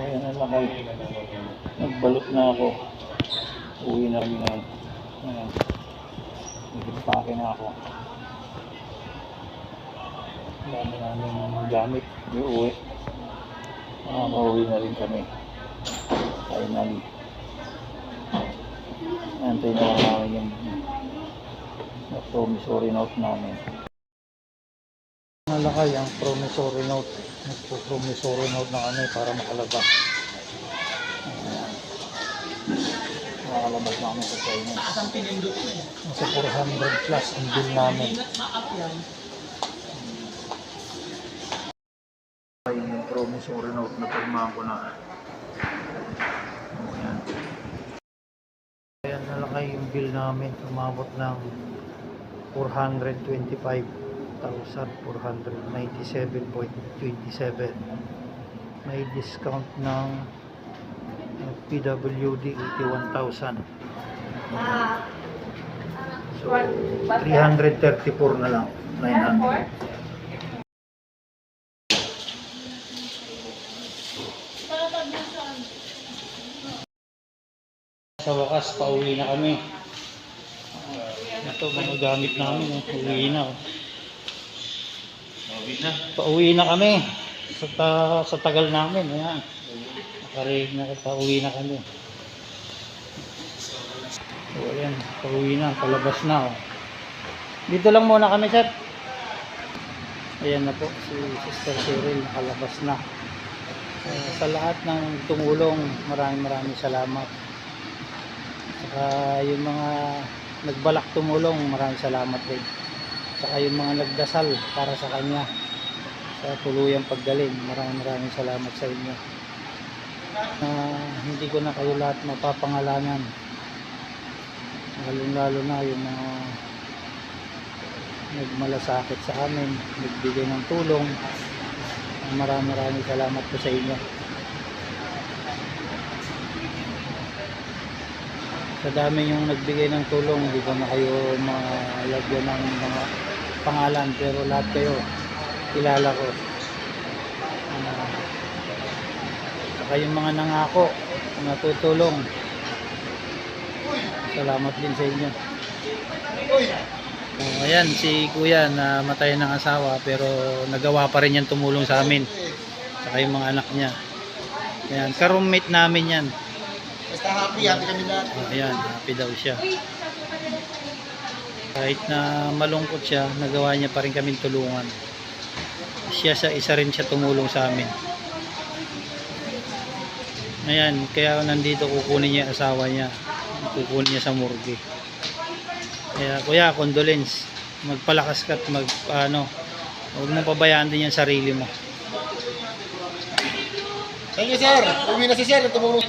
Ayan na lang ay. Nagbalot na ako. Uwi na kami ngayon. Ayan. Nagpake na ako. Dami namin gamit. Yung uwi. Makakauwi na rin kami. Finally. Antay na lang namin yung na promissory note namin. Nalakay ang promissory note. Nagpo-promissory note na kami para makalabas. Ayan. Makalabas na kami sa China. Nasa 400 plus ang bill namin. Ay, yung promissory note na pirmahan ko na. Ayan. Ayan, nalakay yung bill namin. Umabot ng 425,497.27. May discount ng PWD 81,000. So, 334 na lang. 900. Sa wakas, pauwi na kami. Ito, mga gamit namin. eh. Uwi na. oh. Pauwi na kami. Sa, ta sa tagal namin. Ayan. Nakarig na, pauwi na kami. So, ayan. Pauwi na. Palabas na. Oh. Dito lang muna kami, sir. Ayan na po. Si Sister Cheryl nakalabas na. Uh, sa lahat ng tumulong, maraming maraming salamat. Saka yung mga nagbalak tumulong, maraming salamat din. Saka yung mga nagdasal para sa kanya sa tuluyang paggaling, maraming maraming salamat sa inyo. Ah, hindi ko na kayo lahat mapapangalanan. Lalong lalo na yung mga nagmalasakit sa amin, nagbigay ng tulong. Maraming maraming salamat po sa inyo. Sa dami yung nagbigay ng tulong, hindi ko na kayo malagyan ng mga pangalan, pero lahat kayo, kilala ko. Uh, saka yung mga nangako, natutulong. Salamat din sa inyo. Oh, ayan, si kuya na matay ng asawa, pero nagawa pa rin yan tumulong sa amin. Saka yung mga anak niya. Ayan, ka-roommate namin yan. Basta happy, happy kami lahat. Ayan, happy daw siya. Kahit na malungkot siya, nagawa niya pa rin kaming tulungan. Siya sa isa rin siya tumulong sa amin. Ayan, kaya nandito kukunin niya asawa niya. Kukunin niya sa morgue. Kaya, kuya, condolence. Magpalakas ka at mag, ano, huwag mong pabayaan din yung sarili mo. Thank you, sir. Uwi na si sir. Tumulong.